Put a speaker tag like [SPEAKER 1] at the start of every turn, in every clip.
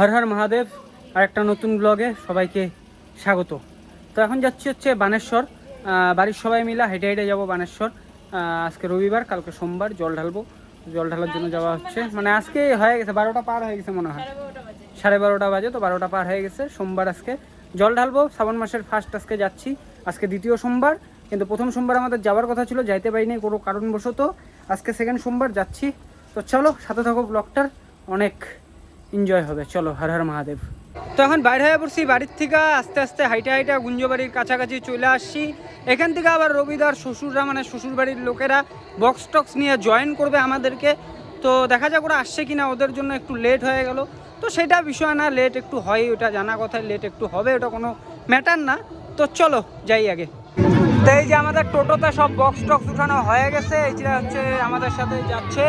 [SPEAKER 1] হর হর মহাদেব আর একটা নতুন ব্লগে সবাইকে স্বাগত। তো এখন যাচ্ছি হচ্ছে বানেশ্বর বাড়ির সবাই মিলে হেঁটে হেঁটে যাব বানেশ্বর। আজকে রবিবার কালকে সোমবার জল ঢালবো। জল ঢালার জন্য যাওয়া হচ্ছে। মানে আজকে হয়ে গেছে বারোটা পার হয়ে গেছে মনে হয়। সাড়ে বারোটা বাজে। তো বারোটা পার হয়ে গেছে। সোমবার আজকে জল ঢালবো। শ্রাবণ মাসের ফার্স্ট আজকে যাচ্ছি। আজকে দ্বিতীয় সোমবার কিন্তু প্রথম সোমবার আমাদের যাওয়ার কথা ছিল যাইতে পারিনি কোনো কারণবশত। আজকে সেকেন্ড সোমবার যাচ্ছি। তো চলো সাথে থাকো ব্লগটার অনেক। এনজয় হবে, চলো, হর হর মহাদেব। তো এখন বাইরে হয়ে পড়ছি বাড়ির থেকে, আস্তে আস্তে হাইটা হাইটা গুঞ্জবাড়ির কাছাকাছি চলে আসছি। এখান থেকে আবার রবিদার শ্বশুররা মানে শ্বশুর বাড়ির লোকেরা বক্স টক্স নিয়ে জয়েন করবে আমাদেরকে। তো দেখা যাক ওরা আসছে কিনা, ওদের জন্য একটু লেট হয়ে গেল। তো সেটা বিষয় না লেট একটু হয়, ওটা জানা কথায় লেট একটু হবে, ওটা কোনো ম্যাটার না। তো চলো, যাই আগে। তো এই যে আমাদের টোটোতে সব বক্স টক্স উঠানো হয়ে গেছে, এই যে হচ্ছে আমাদের সাথে যাচ্ছে।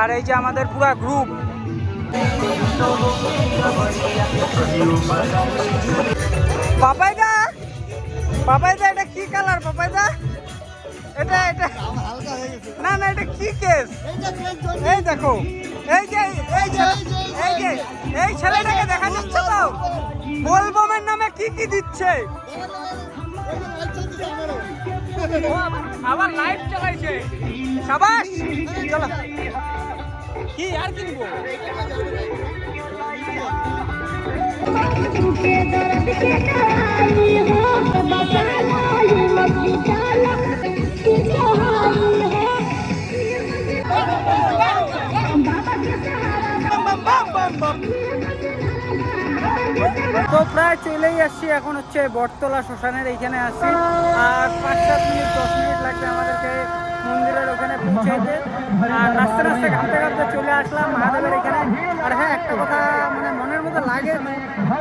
[SPEAKER 1] আর এই যে আমাদের পুরা গ্রুপ পাপাইদা পাপাইদা, এটা কি কালার পাপাইদা? এটা এটা। না না, এটা কি কেস এই দেখো, এই যে এই যে এই যে, এই ছেলেটাকে দেখা যাচ্ছে তো? বোলবমের নামে কি কি দিচ্ছে? আবার- লাইভ চালাইছে। সাবাস! চলো। কি আর কিনবো তো প্রায় চলেই আসছি এখন হচ্ছে বটতলা শ্মশানের এইখানে আসছি আর পাঁচ সাত মিনিট দশ মিনিট লাগবে আমাদেরকে মন্দিরের ওখানে পৌঁছাইতে আর রাস্তা রাস্তা ঘামতে ঘামতে চলে আসলাম মহাদেবের এখানে। আর হ্যাঁ একটা কথা মানে মনের মধ্যে লাগে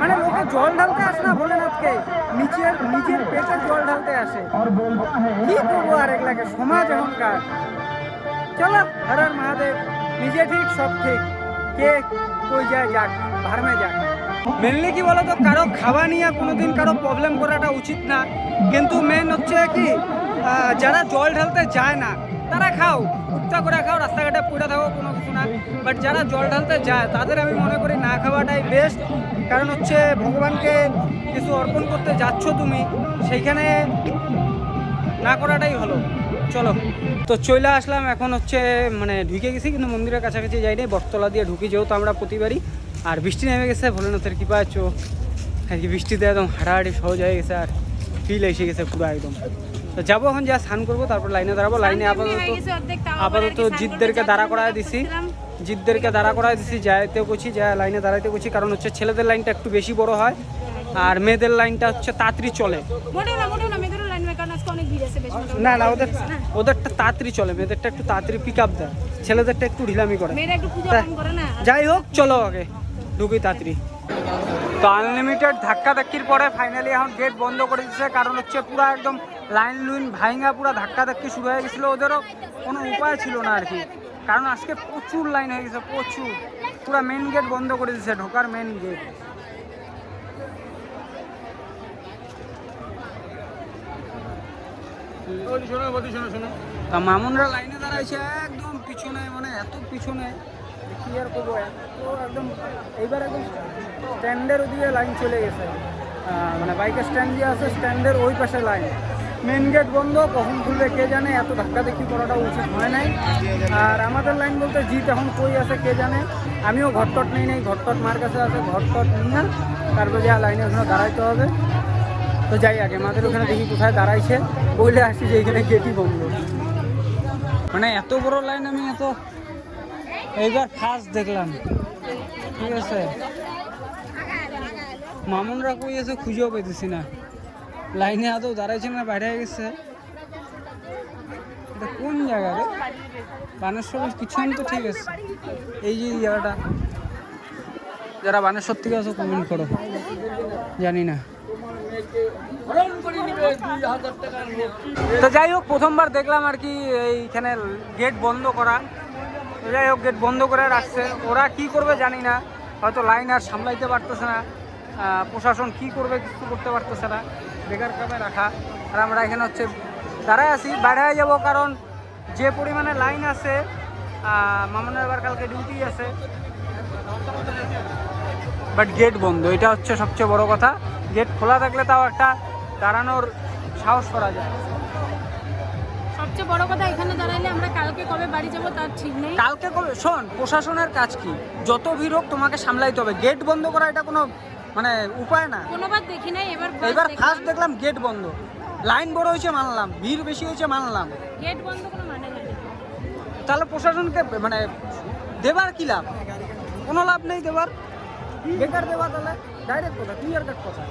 [SPEAKER 1] মানে লোকে জল ঢালতে আসে না ভোলেনাথকে। নিচের নিজের পেটে জল ঢালতে আসে। কি করব আর এগুলাকে? সমাজ এখনকার চলো, হর হর মহাদেব, নিজে ঠিক, সব ঠিক। কে কই যায় যাক, ভারমে যাক। মেনলি কি বলতো, কারও খাওয়া নিয়ে কোনোদিন কারও প্রবলেম করাটা উচিত না। কিন্তু মেন হচ্ছে কি যারা জল ঢালতে যায় না, তারা খাও। উত্তা করে খাও, রাস্তাঘাটে পড়ে থাকো, কোনো কিছু না। বাট যারা জল ঢালতে যায়, তাদের আমি মনে করি না খাওয়াটাই বেস্ট কারণ হচ্ছে, ভগবানকে কিছু অর্পণ করতে যাচ্ছ তুমি, সেইখানে না করাটাই ভালো। চলো। তো চলে আসলাম, এখন হচ্ছে মানে ঢুকে গেছি, কিন্তু মন্দিরের কাছাকাছি যাই যাইনি। বটতলা দিয়ে ঢুকি যেহেতু আমরা প্রতিবারই। আর বৃষ্টি নেমে গেছে, ভোলেনাথের কৃপা চো আর কি বৃষ্টিতে একদম হাঁটাহাঁটি সহজ হয়ে গেছে, আর ফিল এসে গেছে পুরো একদম। তো যাব এখন যা স্নান করব তারপর লাইনে দাঁড়াবো। লাইনে আপাতত আপাতত জিতদেরকে দাঁড়া করায় দিছি। জিতদেরকে দাঁড়া করায় দিছি যাইতে করছি যা লাইনে দাঁড়াইতে করছি কারণ হচ্ছে ছেলেদের লাইনটা একটু বেশি বড় হয় আর মেয়েদের লাইনটা হচ্ছে তাড়াতাড়ি চলে।
[SPEAKER 2] না না
[SPEAKER 1] ওদের ওদেরটা তাড়াতাড়ি চলে মেয়েদেরটা একটু তাড়াতাড়ি পিক আপ দেয়। ছেলেদেরটা একটু ঢিলামি করে। যাই হোক চলো আগে। ঢুকি তাড়াতাড়ি। তো আনলিমিটেড ধাক্কা ধাক্কির পরে ফাইনালি এখন গেট বন্ধ করে দিচ্ছে। কারণ হচ্ছে পুরো একদম লাইন লুইন ভাইঙ্গা পুরো ধাক্কা ধাক্কি শুরু হয়ে গেছিল। ওদেরও কোনো উপায় ছিল না আর কি কারণ আজকে প্রচুর লাইন হয়ে গেছে প্রচুর। পুরো মেন গেট বন্ধ করে দিচ্ছে ঢোকার মেন গেট মামুনরা লাইনে দাঁড়াইছে একদম পিছনে মানে এত পিছনে। কি আর করব? এত একদম এইবার একদম স্ট্যান্ডের ওদিকে লাইন চলে গেছে। মানে বাইকের স্ট্যান্ড দিয়ে আছে স্ট্যান্ডের ওই পাশে লাইন মেন গেট বন্ধ, কখন খুলবে কে জানে, এত ধাক্কা দেখি করাটা উচিত হয় নাই। আর আমাদের লাইন বলতে জিত এখন কই আছে কে জানে? আমিও ঘটটট নেই নেই ঘটটট মার কাছে আছে ঘটটট নিই না তারপরে যা লাইনে ওখানে দাঁড়াইতে হবে। তো যাই আগে, আমাদের ওখানে দেখি কোথায় দাঁড়াইছে। বলে আসছি যে এখানে গেটই বন্ধ। মানে এত বড় লাইন আমি এত এইবার ফার্স্ট দেখলাম। ঠিক আছে? মামুনরা কই আছে খুঁজেও পেতেছি না। লাইনে আদৌ দাঁড়াইছে না, বাইরে গেছে। এটা কোন জায়গা রে? বানেশ্বরের পিছন তো ঠিক আছে। এই যে জায়গাটা যারা বানেশ্বর থেকে আছো কমেন্ট করো। জানি না। তো যাই হোক, প্রথমবার দেখলাম আর কি এইখানে গেট বন্ধ করা। যাই হোক গেট বন্ধ করে রাখছে। ওরা কি করবে জানি না। হয়তো লাইন আর সামলাইতে পারতেছে না। প্রশাসন কি করবে কিছু করতে পারতেছে না। বেকার কামে রাখা। আর আমরা এখানে হচ্ছে দাঁড়ায় আছি। বাইরে যাব কারণ যে পরিমাণে লাইন আছে মামুনের এবার কালকে ডিউটি আছে। বাট গেট বন্ধ। এটা হচ্ছে সবচেয়ে বড় কথা। গেট খোলা থাকলে তাও একটা দাঁড়ানোর সাহস করা যায়।
[SPEAKER 2] সবচেয়ে বড় কথা এখানে দাঁড়াইলে আমরা কালকে কবে বাড়ি যাব তার ঠিক নেই।
[SPEAKER 1] কালকে কবে? শোন প্রশাসনের কাজ কি? যত ভিড় হোক তোমাকে সামলাইতে হবে। গেট বন্ধ করা এটা কোনো মানে উপায় না।
[SPEAKER 2] কোনোবার দেখি নাই এবার
[SPEAKER 1] এবার ফার্স্ট দেখলাম গেট বন্ধ। লাইন বড় হয়েছে মানলাম। ভিড় বেশি হয়েছে মানলাম।
[SPEAKER 2] গেট বন্ধ কোনো মানে হয়
[SPEAKER 1] তাহলে প্রশাসনকে মানে দেবার কি লাভ? কোনো লাভ নেই দেবার। বেকার দেওয়া তাহলে। ডাইরেক্ট কথা ক্লিয়ার কাট কথা।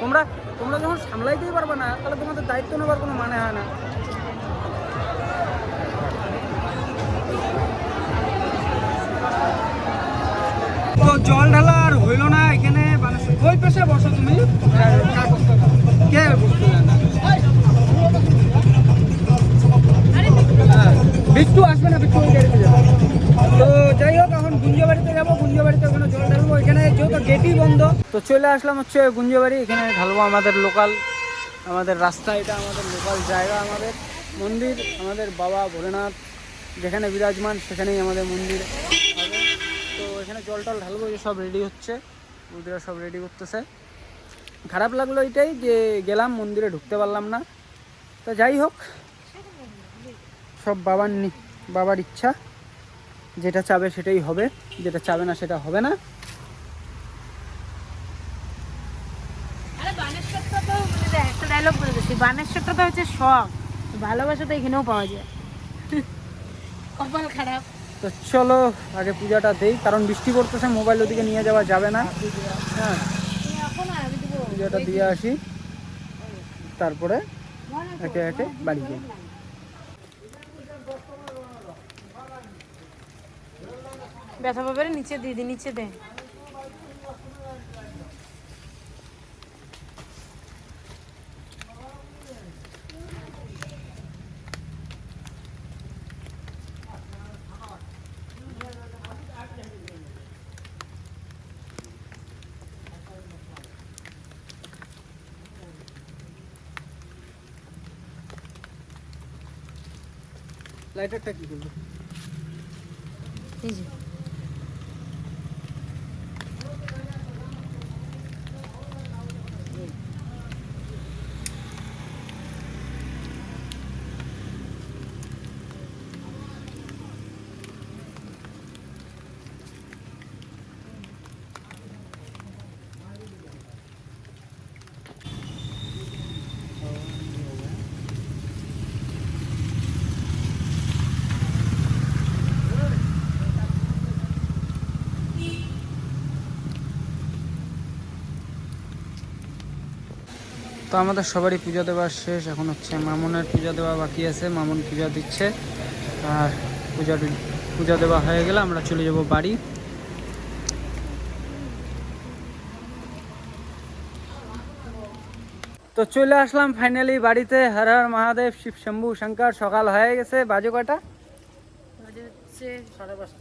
[SPEAKER 1] তোমরা তোমরা যখন সামলাইতেই পারবে না তাহলে তোমাদের দায়িত্ব নেবার কোনো মানে হয় না। জল ঢালা আর হইল না, এখানে মানুষ ওই পেশে বসো তুমি? কে? বিট্টু আসবে না, বিট্টু তো যাই হোক, এখন গুঞ্জবাড়িতে যাব, গুঞ্জবাড়িতে ওখানে জল ঢালবো। এখানে যেহেতু গেটই বন্ধ, তো চলে আসলাম হচ্ছে গুঞ্জবাড়ি। এখানে ঢালবো আমাদের লোকাল আমাদের রাস্তা, এটা আমাদের লোকাল জায়গা আমাদের মন্দির, আমাদের বাবা ভোলেনাথ, যেখানে বিরাজমান, সেখানেই আমাদের মন্দির। তো এখানে জল টল ঢালবো যে সব রেডি হচ্ছে। বৌদিরা সব রেডি করতেছে। খারাপ লাগল এটাই যে গেলাম, মন্দিরে ঢুকতে পারলাম না। তো যাই হোক, সব বাবার বাবার ইচ্ছা। যেটা চাবে সেটাই হবে, যেটা চাবে না সেটা হবে না।
[SPEAKER 2] বানেশ্বরটা মানে হচ্ছে শখ। ভালোবাসা তো এখানেও পাওয়া যায়। কপাল খারাপ।
[SPEAKER 1] তো চলো, আগে পূজাটা দেই, কারণ বৃষ্টি পড়তেছে মোবাইল ওদিকে নিয়ে যাওয়া যাবে না। হ্যাঁ পূজাটা দিয়ে আসি। তারপরে একে একে বাড়ি যাই।
[SPEAKER 2] ব্যথা পাবে নিচে দিদি নিচে দে।
[SPEAKER 1] লাইটারটা কি করব?
[SPEAKER 2] এই যে।
[SPEAKER 1] তো আমাদের সবারই পূজা দেওয়া শেষ এখন হচ্ছে মামনের পূজা দেওয়া বাকি আছে মামন পূজা দিচ্ছে। আর পূজা পূজা দেওয়া হয়ে গেলে আমরা চলে যাব বাড়ি। তো চলে আসলাম ফাইনালি বাড়িতে হর হর মহাদেব শিব শম্ভু শঙ্কর সকাল হয়ে গেছে বাজে কটা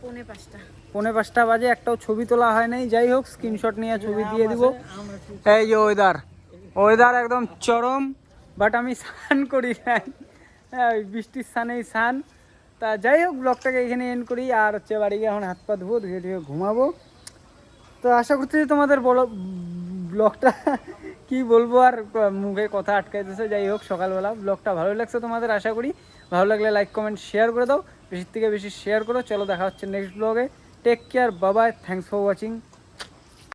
[SPEAKER 2] পৌনে পাঁচটা।
[SPEAKER 1] পৌনে পাঁচটা বাজে একটাও ছবি তোলা হয় নাই যাই হোক স্ক্রিনশট নিয়ে ছবি দিয়ে দিব। এই যে ওয়েদার ওয়েদার একদম চরম বাট আমি স্নান করি হ্যাঁ ওই বৃষ্টির স্নানেই স্নান। তা যাই হোক, ব্লগটাকে এখানে এন্ড করি। আর হচ্ছে বাড়ি গিয়ে এখন হাত পা ধুবো, ধুয়ে ধুয়ে ঘুমাবো। তো আশা করছি যে তোমাদের বলো, ব্লগটা কি বলব আর মুখে কথা আটকাই আটকাইতেছে। যাই হোক, সকালবেলা ব্লগটা ভালো লাগছে তোমাদের, আশা করি। ভালো লাগলে লাইক কমেন্ট শেয়ার করে দাও। বেশি থেকে বেশি শেয়ার করো। চলো দেখা হচ্ছে নেক্সট ব্লগে take care Babai thanks for watching